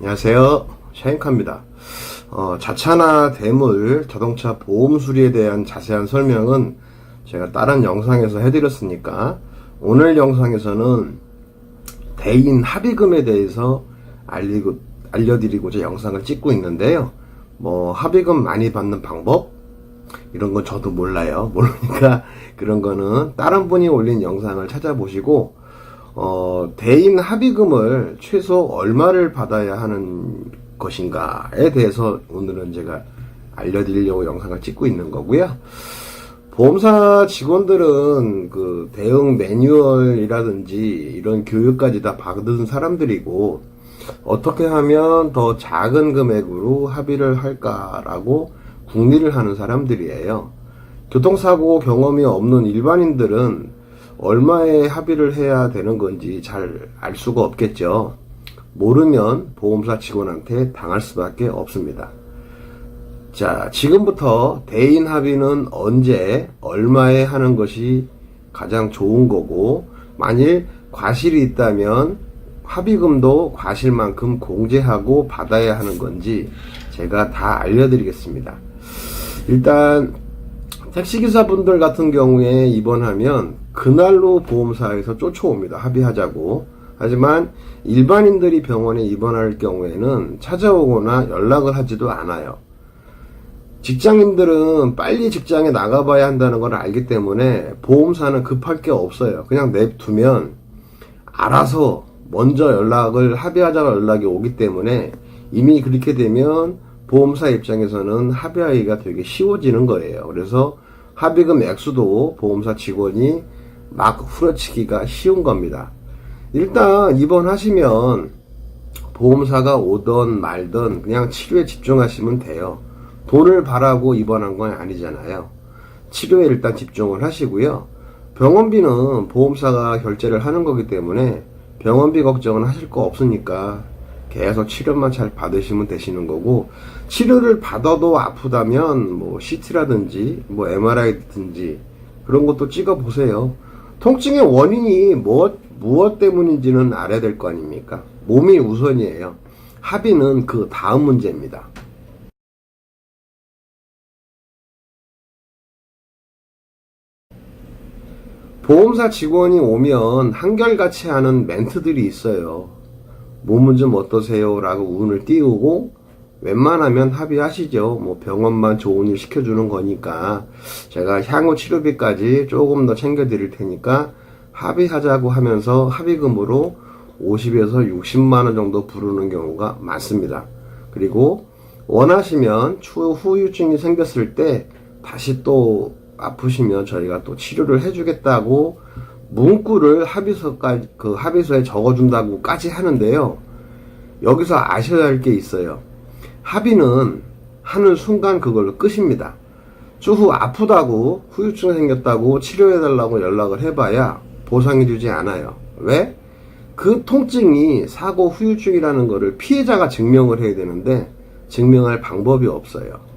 안녕하세요. 샤인카입니다. 어, 자차나 대물, 자동차 보험 수리에 대한 자세한 설명은 제가 다른 영상에서 해드렸으니까 오늘 영상에서는 대인 합의금에 대해서 알리고, 알려드리고자 영상을 찍고 있는데요. 뭐, 합의금 많이 받는 방법? 이런 건 저도 몰라요. 모르니까 그런 거는 다른 분이 올린 영상을 찾아보시고, 어, 대인 합의금을 최소 얼마를 받아야 하는 것인가에 대해서 오늘은 제가 알려드리려고 영상을 찍고 있는 거고요. 보험사 직원들은 그 대응 매뉴얼이라든지 이런 교육까지 다 받은 사람들이고 어떻게 하면 더 작은 금액으로 합의를 할까라고 궁리를 하는 사람들이에요. 교통사고 경험이 없는 일반인들은 얼마에 합의를 해야 되는 건지 잘 알 수가 없겠죠. 모르면 보험사 직원한테 당할 수밖에 없습니다. 자, 지금부터 대인 합의는 언제, 얼마에 하는 것이 가장 좋은 거고, 만일 과실이 있다면 합의금도 과실만큼 공제하고 받아야 하는 건지 제가 다 알려드리겠습니다. 일단, 택시기사분들 같은 경우에 입원하면 그날로 보험사에서 쫓아옵니다. 합의하자고. 하지만 일반인들이 병원에 입원할 경우에는 찾아오거나 연락을 하지도 않아요. 직장인들은 빨리 직장에 나가봐야 한다는 걸 알기 때문에 보험사는 급할 게 없어요. 그냥 냅두면 알아서 먼저 연락을 합의하자가 연락이 오기 때문에 이미 그렇게 되면 보험사 입장에서는 합의하기가 되게 쉬워지는 거예요. 그래서 합의금 액수도 보험사 직원이 막 후려치기가 쉬운 겁니다. 일단 입원하시면 보험사가 오던 말던 그냥 치료에 집중하시면 돼요. 돈을 바라고 입원한 건 아니잖아요. 치료에 일단 집중을 하시고요. 병원비는 보험사가 결제를 하는 거기 때문에 병원비 걱정은 하실 거 없으니까 계속 치료만 잘 받으시면 되시는 거고 치료를 받아도 아프다면 뭐 CT라든지 뭐 MRI든지 그런 것도 찍어 보세요. 통증의 원인이 무엇, 무엇 때문인지는 알아야 될 거 아닙니까? 몸이 우선이에요. 합의는 그 다음 문제입니다. 보험사 직원이 오면 한결같이 하는 멘트들이 있어요. 몸은 좀 어떠세요? 라고 운을 띄우고 웬만하면 합의하시죠. 뭐 병원만 좋은 일 시켜주는 거니까 제가 향후 치료비까지 조금 더 챙겨드릴 테니까 합의하자고 하면서 합의금으로 50에서 60만 원 정도 부르는 경우가 많습니다. 그리고 원하시면 추후 후유증이 생겼을 때 다시 또 아프시면 저희가 또 치료를 해주겠다고 문구를 합의서까지 그 합의서에 적어준다고까지 하는데요. 여기서 아셔야 할 게 있어요. 합의는 하는 순간 그걸로 끝입니다. 추후 아프다고 후유증 생겼다고 치료해달라고 연락을 해봐야 보상해주지 않아요. 왜? 그 통증이 사고 후유증이라는 것을 피해자가 증명을 해야 되는데 증명할 방법이 없어요.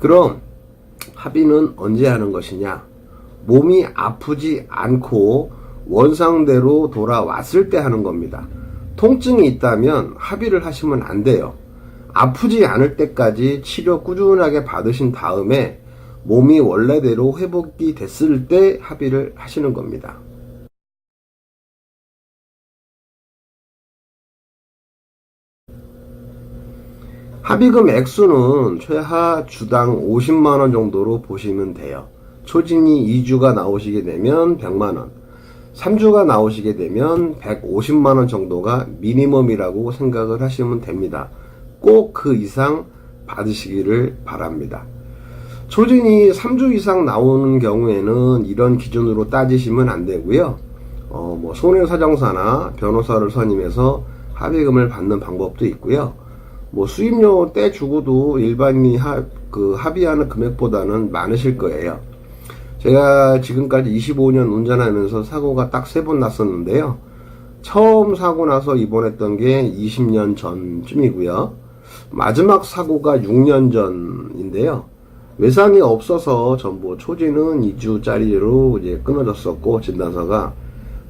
그럼 합의는 언제 하는 것이냐? 몸이 아프지 않고 원상대로 돌아왔을 때 하는 겁니다. 통증이 있다면 합의를 하시면 안 돼요. 아프지 않을 때까지 치료 꾸준하게 받으신 다음에 몸이 원래대로 회복이 됐을 때 합의를 하시는 겁니다. 합의금 액수는 최하 주당 50만원 정도로 보시면 돼요. 초진이 2주가 나오시게 되면 100만원, 3주가 나오시게 되면 150만원 정도가 미니멈이라고 생각을 하시면 됩니다. 꼭 그 이상 받으시기를 바랍니다. 초진이 3주 이상 나오는 경우에는 이런 기준으로 따지시면 안 되고요. 어, 뭐 손해사정사나 변호사를 선임해서 합의금을 받는 방법도 있고요. 뭐 수임료 떼 주고도 일반인이 하, 그 합의하는 금액보다는 많으실 거예요. 제가 지금까지 25년 운전하면서 사고가 딱 세 번 났었는데요. 처음 사고 나서 입원했던 게 20년 전쯤이고요. 마지막 사고가 6년 전인데요. 외상이 없어서 전부 초지는 2주짜리로 이제 끊어졌었고 진단서가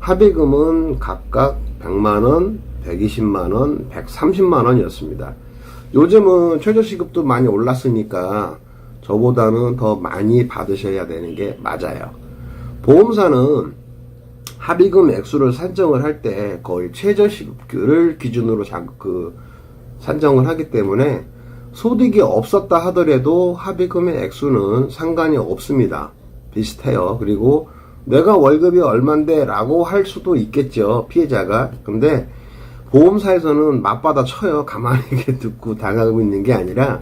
합의금은 각각 100만원, 120만원, 130만원이었습니다. 요즘은 최저시급도 많이 올랐으니까 저보다는 더 많이 받으셔야 되는 게 맞아요. 보험사는 합의금 액수를 산정을 할 때 거의 최저시급을 기준으로 자, 그 산정을 하기 때문에 소득이 없었다 하더라도 합의금의 액수는 상관이 없습니다. 비슷해요. 그리고 내가 월급이 얼만데 라고 할 수도 있겠죠. 피해자가. 근데 보험사에서는 맞받아 쳐요. 가만히 이렇게 듣고 당하고 있는 게 아니라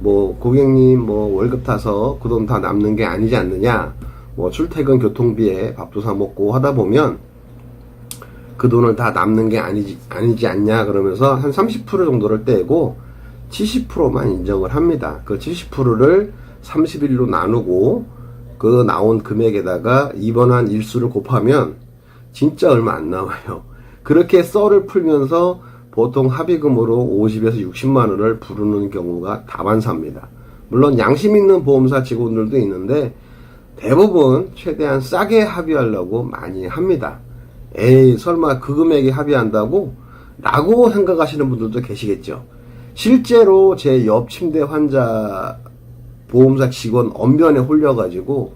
뭐 고객님 뭐 월급 타서 그 돈 다 남는 게 아니지 않느냐. 뭐 출퇴근 교통비에 밥도 사 먹고 하다 보면 그 돈을 다 남는 게 아니지, 아니지 않냐 그러면서 한 30% 정도를 떼고 70%만 인정을 합니다. 그 70%를 30일로 나누고 그 나온 금액에다가 입원한 일수를 곱하면 진짜 얼마 안 나와요. 그렇게 썰을 풀면서 보통 합의금으로 50에서 60만 원을 부르는 경우가 다반사입니다. 물론 양심 있는 보험사 직원들도 있는데 대부분 최대한 싸게 합의하려고 많이 합니다. 에이, 설마 그 금액에 합의한다고? 라고 생각하시는 분들도 계시겠죠. 실제로 제 옆 침대 환자 보험사 직원 언변에 홀려가지고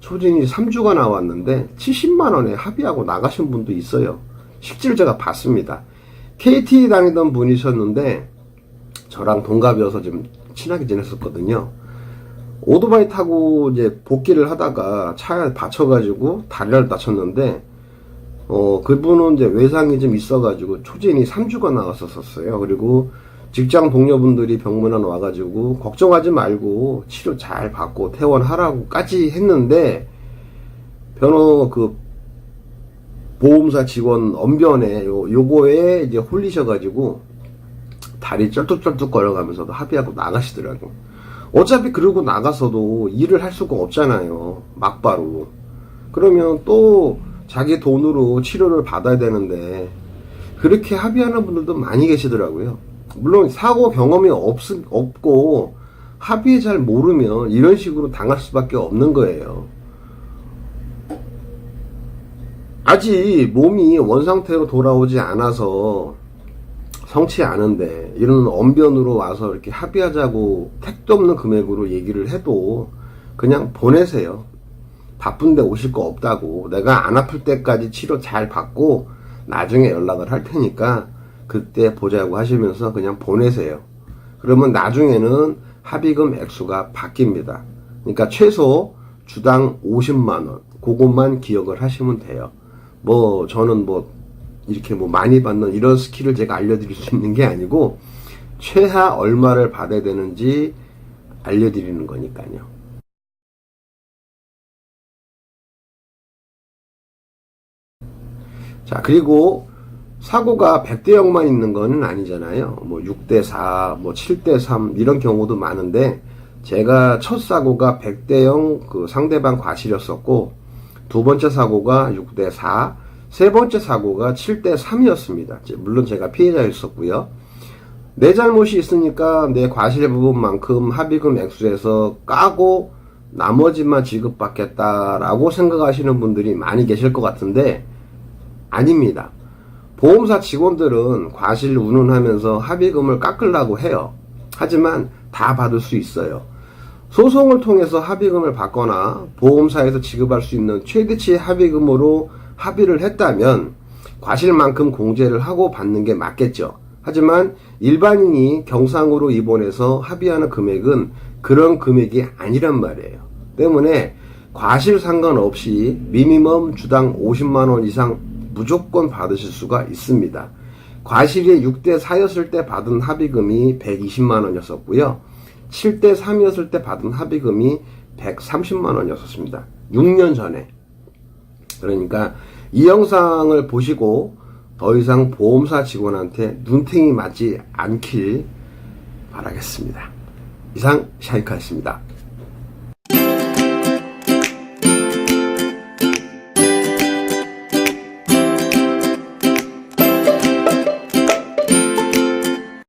초진이 3주가 나왔는데 70만원에 합의하고 나가신 분도 있어요. 실제로 제가 봤습니다. KT 다니던 분이셨는데 저랑 동갑이어서 좀 친하게 지냈었거든요. 오토바이 타고 이제 복귀를 하다가 차에 받쳐가지고 다리를 다쳤는데 어 그분은 이제 외상이 좀 있어가지고 초진이 3주가 나왔었어요. 그리고 직장 동료분들이 병문안 와가지고 걱정하지 말고 치료 잘 받고 퇴원하라고까지 했는데 변호 그 보험사 직원 언변에 요, 요거에 이제 홀리셔가지고 다리 쩔뚝쩔뚝 걸어가면서도 합의하고 나가시더라고. 어차피 그러고 나가서도 일을 할 수가 없잖아요. 막바로. 그러면 또 자기 돈으로 치료를 받아야 되는데 그렇게 합의하는 분들도 많이 계시더라고요. 물론 사고 경험이 없, 없고 합의 잘 모르면 이런 식으로 당할 수밖에 없는 거예요. 아직 몸이 원상태로 돌아오지 않아서 성치 않은데 이런 언변으로 와서 이렇게 합의하자고 택도 없는 금액으로 얘기를 해도 그냥 보내세요. 바쁜데 오실 거 없다고 내가 안 아플 때까지 치료 잘 받고 나중에 연락을 할 테니까 그때 보자고 하시면서 그냥 보내세요. 그러면 나중에는 합의금 액수가 바뀝니다. 그러니까 최소 주당 50만원, 그것만 기억을 하시면 돼요. 뭐, 저는 뭐, 이렇게 뭐 많이 받는 이런 스킬을 제가 알려드릴 수 있는 게 아니고, 최하 얼마를 받아야 되는지 알려드리는 거니까요. 자, 그리고 사고가 100대 0만 있는 거는 아니잖아요. 뭐 6대 4, 뭐 7대 3 이런 경우도 많은데 제가 첫 사고가 100대 0 그 상대방 과실이었었고 두 번째 사고가 6대 4, 세 번째 사고가 7대 3이었습니다. 물론 제가 피해자였었고요. 내 잘못이 있으니까 내 과실 부분만큼 합의금 액수에서 까고 나머지만 지급받겠다라고 생각하시는 분들이 많이 계실 것 같은데 아닙니다. 보험사 직원들은 과실 운운하면서 합의금을 깎으려고 해요. 하지만 다 받을 수 있어요. 소송을 통해서 합의금을 받거나 보험사에서 지급할 수 있는 최대치 합의금으로 합의를 했다면 과실만큼 공제를 하고 받는 게 맞겠죠. 하지만 일반인이 경상으로 입원해서 합의하는 금액은 그런 금액이 아니란 말이에요. 때문에 과실 상관없이 미니멈 주당 50만원 이상 무조건 받으실 수가 있습니다. 과실이 6대 4였을 때 받은 합의금이 120만 원이었었고요. 7대 3이었을 때 받은 합의금이 130만 원이었었습니다. 6년 전에. 그러니까 이 영상을 보시고 더 이상 보험사 직원한테 눈탱이 맞지 않길 바라겠습니다. 이상 샤이카였습니다.